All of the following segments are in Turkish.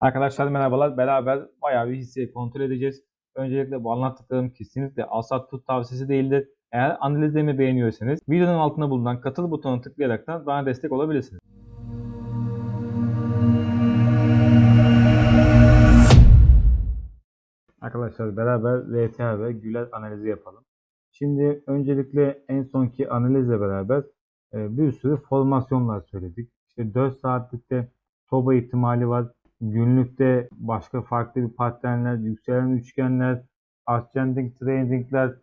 Arkadaşlar merhabalar. Beraber bayağı bir hisseyi kontrol edeceğiz. Öncelikle bu anlattıklarım kesinlikle alsat tut tavsiyesi değildir. Eğer analizlerimi beğeniyorsanız videonun altında bulunan katıl butonuna tıklayarak da bana destek olabilirsiniz. Arkadaşlar beraber RTA ve Güler analizi yapalım. Şimdi öncelikle en sonki analizle beraber e, bir sürü formasyonlar söyledik. İşte 4 saatlikte TOBA ihtimali var. Günlükte başka farklı bir paternler, yükselen üçgenler, ascending tradingler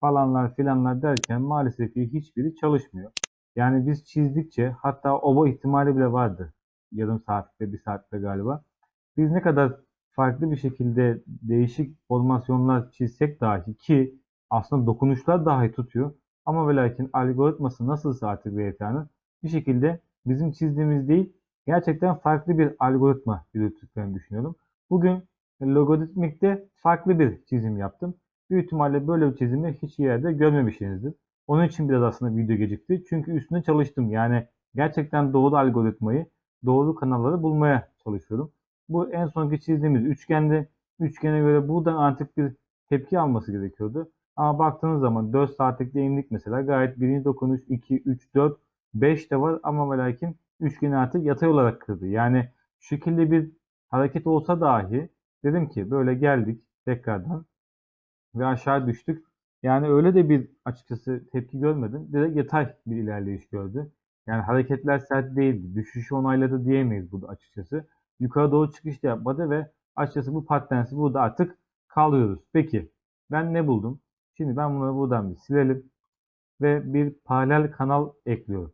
falanlar filanlar derken maalesef ki hiçbiri çalışmıyor. Yani biz çizdikçe hatta oba ihtimali bile vardı. Yarım saatte, bir saatte galiba. Biz ne kadar farklı bir şekilde değişik formasyonlar çizsek dahi ki aslında dokunuşlar dahi tutuyor. Ama ve lakin algoritması nasılsa artık VTA'nın bir şekilde bizim çizdiğimiz değil gerçekten farklı bir algoritma yürüttüklerini düşünüyorum. Bugün logaritmikte farklı bir çizim yaptım. Büyük ihtimalle böyle bir çizimi hiç yerde görmemişsinizdir. Onun için biraz aslında video gecikti. Çünkü üstüne çalıştım. Yani gerçekten doğru algoritmayı, doğru kanalları bulmaya çalışıyorum. Bu en sonki çizdiğimiz üçgende. Üçgene göre buradan artık bir tepki alması gerekiyordu. Ama baktığınız zaman 4 saatlik indik mesela gayet birinci dokunuş 2, 3, 4, 5 de var ama ve lakin üçgeni artık yatay olarak kırdı. Yani şu şekilde bir hareket olsa dahi dedim ki böyle geldik tekrardan ve aşağı düştük. Yani öyle de bir açıkçası tepki görmedim. Direkt yatay bir ilerleyiş gördü. Yani hareketler sert değildi. Düşüşü onayladı diyemeyiz burada açıkçası. Yukarı doğru çıkış da yapmadı ve açıkçası bu pattensi burada artık kalıyoruz. Peki ben ne buldum? Şimdi ben bunları buradan bir silelim ve bir paralel kanal ekliyorum.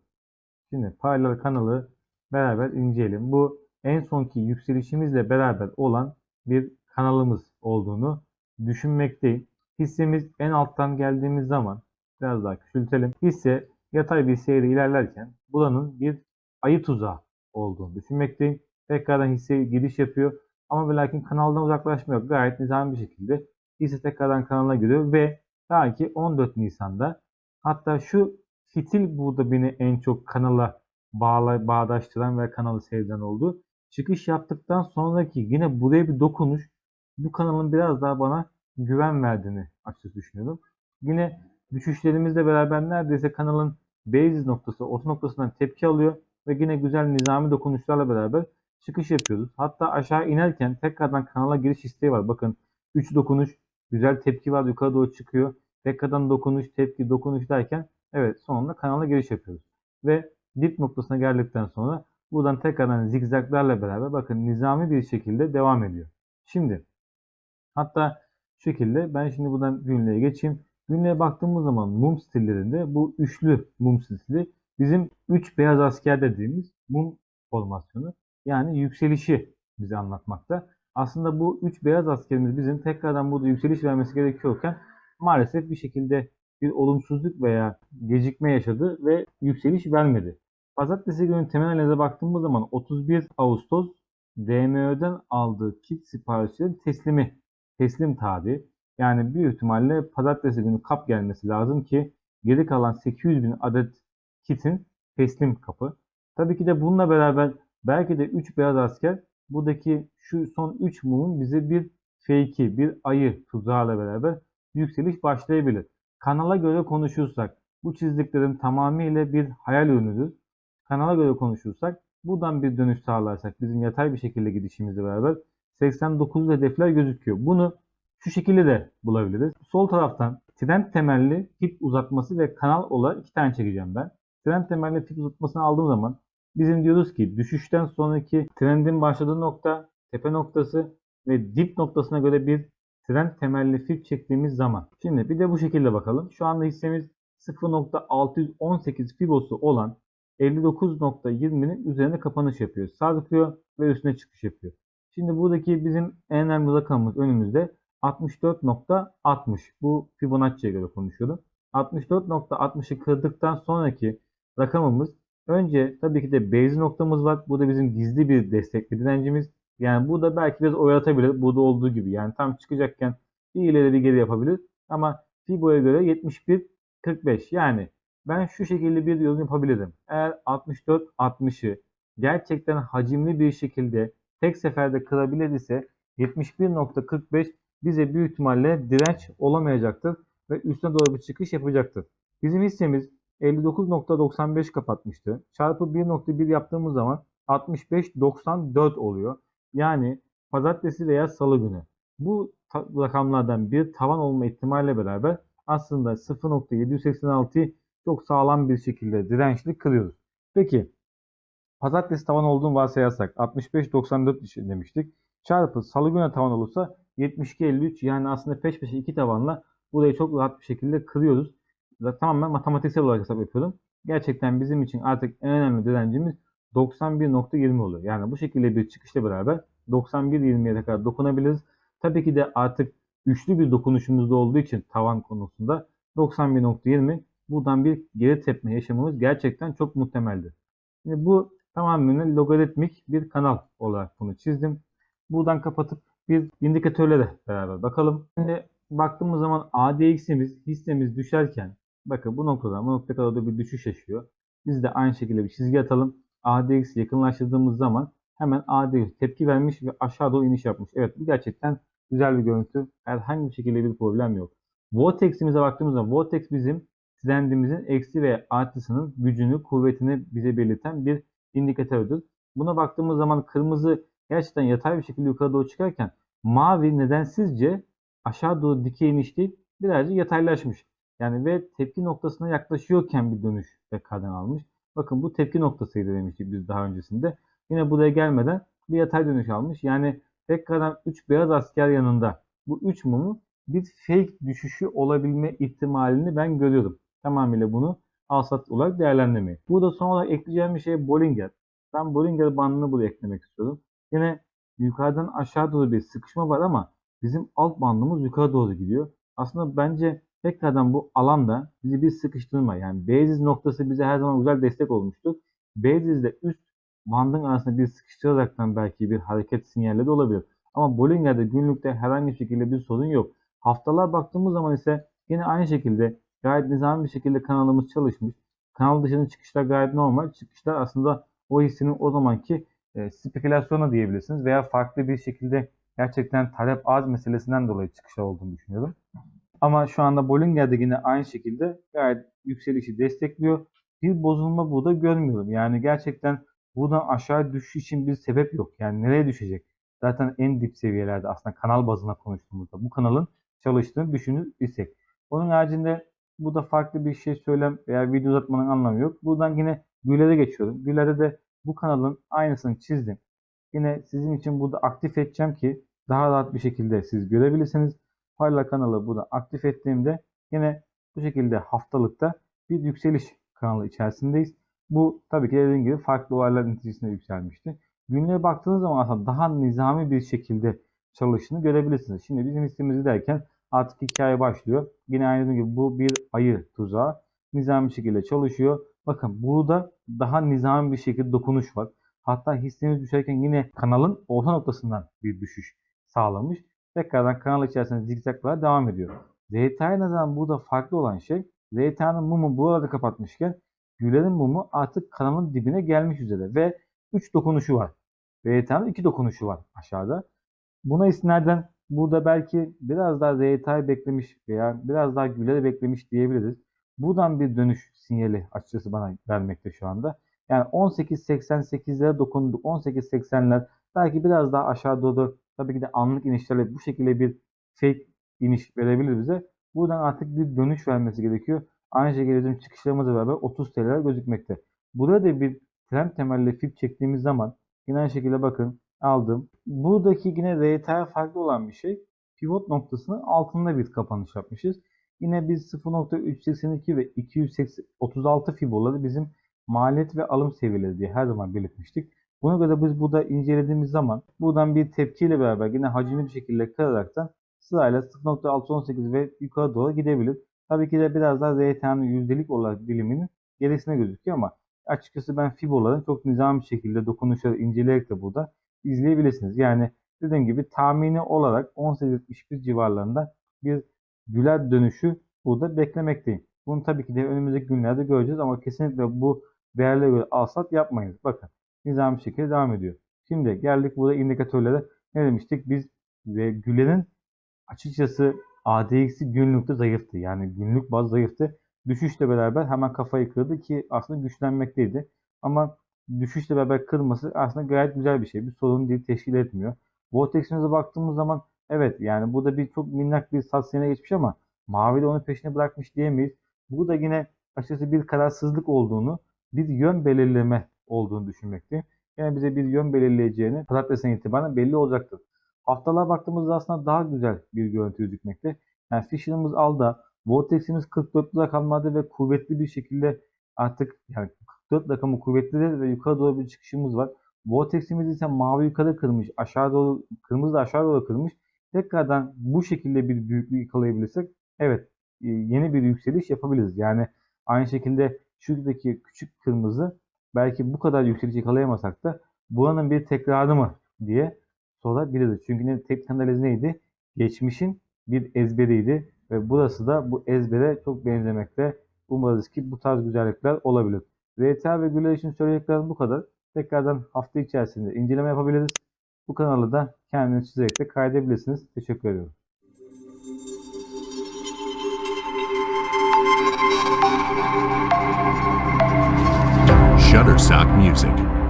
Şimdi paralel kanalı beraber inceleyelim. Bu en sonki yükselişimizle beraber olan bir kanalımız olduğunu düşünmekteyim. Hissemiz en alttan geldiğimiz zaman biraz daha küçültelim. Hisse yatay bir seyri ilerlerken buranın bir ayı tuzağı olduğunu düşünmekteyim. Tekrardan hisse giriş yapıyor. Ama ve lakin kanaldan uzaklaşmıyor. Gayet nizami bir şekilde hisse tekrardan kanala giriyor ve ta ki 14 Nisan'da hatta şu fitil burada beni en çok kanala bağla, bağdaştıran ve kanalı sevden oldu. Çıkış yaptıktan sonraki yine buraya bir dokunuş bu kanalın biraz daha bana güven verdiğini açıkçası düşünüyorum. Yine düşüşlerimizle beraber neredeyse kanalın base noktası, orta noktasından tepki alıyor ve yine güzel nizami dokunuşlarla beraber çıkış yapıyoruz. Hatta aşağı inerken tekrardan kanala giriş isteği var. Bakın 3 dokunuş, güzel tepki var yukarı doğru çıkıyor. Tekrardan dokunuş, tepki, dokunuş derken evet sonunda kanala giriş yapıyoruz. Ve dip noktasına geldikten sonra buradan tekrardan zigzaglarla beraber bakın nizami bir şekilde devam ediyor. Şimdi hatta şu şekilde ben şimdi buradan günlüğe geçeyim. Günlüğe baktığımız zaman mum stillerinde bu üçlü mum stili bizim 3 beyaz asker dediğimiz mum formasyonu. Yani yükselişi bize anlatmakta. Aslında bu 3 beyaz askerimiz bizim tekrardan burada yükseliş vermesi gerekiyorken maalesef bir şekilde bir olumsuzluk veya gecikme yaşadı ve yükseliş vermedi. Pazartesi günü temel analize baktığımız zaman 31 Ağustos DMÖ'den aldığı kit siparişlerin teslimi, teslim tarihi. Yani büyük ihtimalle pazartesi günü kap gelmesi lazım ki geri kalan 800 bin adet kitin teslim kapı. Tabii ki de bununla beraber belki de 3 beyaz asker buradaki şu son 3 mumun bize bir fake'i, bir ayı tuzağıyla beraber yükseliş başlayabilir. Kanala göre konuşursak bu çizdiklerim tamamıyla bir hayal ürünüdür. Kanala göre konuşursak buradan bir dönüş sağlarsak bizim yatay bir şekilde gidişimizle beraber 89 hedefler gözüküyor. Bunu şu şekilde de bulabiliriz. Sol taraftan trend temelli tip uzatması ve kanal olarak iki tane çekeceğim ben. Trend temelli tip uzatmasını aldığım zaman bizim diyoruz ki düşüşten sonraki trendin başladığı nokta, tepe noktası ve dip noktasına göre bir trend temelli fib çektiğimiz zaman. Şimdi bir de bu şekilde bakalım. Şu anda hissemiz 0.618 fibosu olan 59.20'nin üzerinde kapanış yapıyor. Sarkıyor ve üstüne çıkış yapıyor. Şimdi buradaki bizim en önemli rakamımız önümüzde 64.60. Bu Fibonacci'ye göre konuşuyorum. 64.60'ı kırdıktan sonraki rakamımız önce tabii ki de base noktamız var. Bu da bizim gizli bir destekli direncimiz. Yani burada belki biraz oynatabilir. Burada olduğu gibi. Yani tam çıkacakken bir ileri bir geri yapabilir. Ama Fibo'ya göre 71.45. Yani ben şu şekilde bir yorum yapabilirim. Eğer 64-60'ı gerçekten hacimli bir şekilde tek seferde kırabilir ise 71.45 bize büyük ihtimalle direnç olamayacaktır ve üstüne doğru bir çıkış yapacaktır. Bizim hissemiz 59.95 kapatmıştı. Çarpı 1.1 yaptığımız zaman 65.94 oluyor. Yani pazartesi veya salı günü. Bu rakamlardan bir tavan olma ihtimaliyle beraber aslında 0.786'yı çok sağlam bir şekilde dirençli kırıyoruz. Peki pazartesi tavan olduğunu varsayarsak 65.94 demiştik. Çarpı salı günü tavan olursa 72.53 yani aslında peş peşe iki tavanla burayı çok rahat bir şekilde kırıyoruz. Tamamen matematiksel olarak hesap yapıyorum. Gerçekten bizim için artık en önemli direncimiz 91.20 oluyor. Yani bu şekilde bir çıkışla beraber 91.20'ye kadar dokunabiliriz. Tabii ki de artık üçlü bir dokunuşumuzda olduğu için tavan konusunda 91.20 buradan bir geri tepme yaşamamız gerçekten çok muhtemeldir. Şimdi bu tamamen logaritmik bir kanal olarak bunu çizdim. Buradan kapatıp bir indikatörle de beraber bakalım. Şimdi baktığımız zaman ADX'imiz hissemiz düşerken bakın bu noktadan bu noktaya kadar da bir düşüş yaşıyor. Biz de aynı şekilde bir çizgi atalım. ADX yakınlaştırdığımız zaman hemen ADX tepki vermiş ve aşağı doğru iniş yapmış. Evet bu gerçekten güzel bir görüntü. Herhangi bir şekilde bir problem yok. Vortex'imize baktığımız zaman Vortex bizim trendimizin eksi ve artısının gücünü, kuvvetini bize belirten bir indikatördür. Buna baktığımız zaman kırmızı gerçekten yatay bir şekilde yukarı doğru çıkarken mavi nedensizce aşağı doğru dikey iniş değil birazcık yataylaşmış. Yani ve tepki noktasına yaklaşıyorken bir dönüş tekrardan almış. Bakın bu tepki noktasıydı demiştik biz daha öncesinde. Yine buraya gelmeden bir yatay dönüş almış. Yani tekrardan 3 beyaz asker yanında bu 3 mumu bir fake düşüşü olabilme ihtimalini ben görüyorum. Tamamıyla bunu alsat olarak değerlendirmeyi. Burada son olarak ekleyeceğim bir şey Bollinger. Ben Bollinger bandını buraya eklemek istiyorum. Yine yukarıdan aşağı doğru bir sıkışma var ama bizim alt bandımız yukarı doğru gidiyor. Aslında bence tekrardan bu alanda bizi bir sıkıştırma yani Beyziz noktası bize her zaman güzel destek olmuştur. Beyziz ile üst bandın arasında bir sıkıştıraraktan belki bir hareket sinyalleri de olabilir. Ama Bollinger'de günlükte herhangi bir şekilde bir sorun yok. Haftalar baktığımız zaman ise yine aynı şekilde gayet nizami bir şekilde kanalımız çalışmış. Kanal dışının çıkışlar gayet normal. Çıkışlar aslında o hissinin o zamanki e, spekülasyona diyebilirsiniz veya farklı bir şekilde gerçekten talep az meselesinden dolayı çıkışlar olduğunu düşünüyorum. Ama şu anda Bollinger'de yine aynı şekilde gayet yükselişi destekliyor. Bir bozulma burada görmüyorum. Yani gerçekten buradan aşağı düşüş için bir sebep yok. Yani nereye düşecek? Zaten en dip seviyelerde aslında kanal bazına konuştuğumuzda bu kanalın çalıştığını düşünür isek. Onun haricinde bu da farklı bir şey söylem veya video uzatmanın anlamı yok. Buradan yine Güler'e geçiyorum. Güler'de de bu kanalın aynısını çizdim. Yine sizin için burada aktif edeceğim ki daha rahat bir şekilde siz görebilirsiniz. Parla kanalı burada aktif ettiğimde yine bu şekilde haftalıkta bir yükseliş kanalı içerisindeyiz. Bu tabii ki dediğim gibi farklı olaylar neticesinde yükselmişti. Günlüğe baktığınız zaman aslında daha nizami bir şekilde çalıştığını görebilirsiniz. Şimdi bizim hissemizi derken artık hikaye başlıyor. Yine aynı gibi bu bir ayı tuzağı. Nizami şekilde çalışıyor. Bakın burada daha nizami bir şekilde dokunuş var. Hatta hisseniz düşerken yine kanalın orta noktasından bir düşüş sağlamış. Tekrardan kanal içerisinde zigzaglar devam ediyor. ZT'ye nazaran burada farklı olan şey ZT'nin mumu bu arada kapatmışken Güler'in mumu artık kanalın dibine gelmiş üzere ve 3 dokunuşu var. ZT'nin 2 dokunuşu var aşağıda. Buna istinaden burada belki biraz daha ZT'yi beklemiş veya biraz daha Güler'i beklemiş diyebiliriz. Buradan bir dönüş sinyali açıkçası bana vermekte şu anda. Yani 18.88'lere dokunduk. 18.80'ler belki biraz daha aşağı doğru tabii ki de anlık inişlerle bu şekilde bir fake iniş verebilir bize. Buradan artık bir dönüş vermesi gerekiyor. Aynı şekilde bizim çıkışlarımızla beraber 30 TL'ler gözükmekte. Burada da bir trend temelli fib çektiğimiz zaman yine aynı şekilde bakın aldım. Buradaki yine RT'ye farklı olan bir şey. Pivot noktasının altında bir kapanış yapmışız. Yine biz 0.382 ve 236 fiboları bizim maliyet ve alım seviyeleri diye her zaman belirtmiştik. Buna göre biz burada incelediğimiz zaman buradan bir tepkiyle beraber yine hacimli bir şekilde kıraraktan sırayla 0.618 ve yukarı doğru gidebilir. Tabii ki de biraz daha RT'nin yüzdelik olarak diliminin gerisine gözüküyor ama açıkçası ben fiboların çok nizami bir şekilde dokunuşları inceleyerek de burada izleyebilirsiniz. Yani dediğim gibi tahmini olarak 18.71 civarlarında bir güler dönüşü burada beklemekteyim. Bunu tabii ki de önümüzdeki günlerde göreceğiz ama kesinlikle bu değerlere göre alsat yapmayınız. Bakın nizami şekilde devam ediyor. Şimdi geldik burada indikatörlere. Ne demiştik? Biz ve Gülen'in açıkçası ADX'i günlükte zayıftı. Yani günlük baz zayıftı. Düşüşle beraber hemen kafayı kırdı ki aslında güçlenmekteydi. Ama düşüşle beraber kırması aslında gayet güzel bir şey. Bir sorun değil, teşkil etmiyor. Vortex'imize baktığımız zaman evet yani burada bir çok minnak bir sat geçmiş ama mavi de onun peşine bırakmış diyemeyiz. Bu da yine açıkçası bir kararsızlık olduğunu, bir yön belirleme olduğunu düşünmekteyim. Yani bize bir yön belirleyeceğini pazartesinden itibaren belli olacaktır. Haftalığa baktığımızda aslında daha güzel bir görüntü gözükmekte. Yani Fisher'ımız alda, Vortex'imiz 44 rakamlarda ve kuvvetli bir şekilde artık yani 44 rakamı kuvvetli de ve yukarı doğru bir çıkışımız var. Vortex'imiz ise mavi yukarı kırmış, aşağı doğru, kırmızı da aşağı doğru kırmış. Tekrardan bu şekilde bir büyüklük yakalayabilirsek evet e, yeni bir yükseliş yapabiliriz. Yani aynı şekilde şuradaki küçük kırmızı belki bu kadar yükseliş yakalayamasak da buranın bir tekrarı mı diye sorabiliriz. Çünkü ne, teknik analiz neydi? Geçmişin bir ezberiydi ve burası da bu ezbere çok benzemekte. Umarız ki bu tarz güzellikler olabilir. VTA ve Güler için söyleyeceklerim bu kadar. Tekrardan hafta içerisinde inceleme yapabiliriz. Bu kanalı da kendiniz çizerek de kaydedebilirsiniz. Teşekkür ediyorum. Shutterstock Music.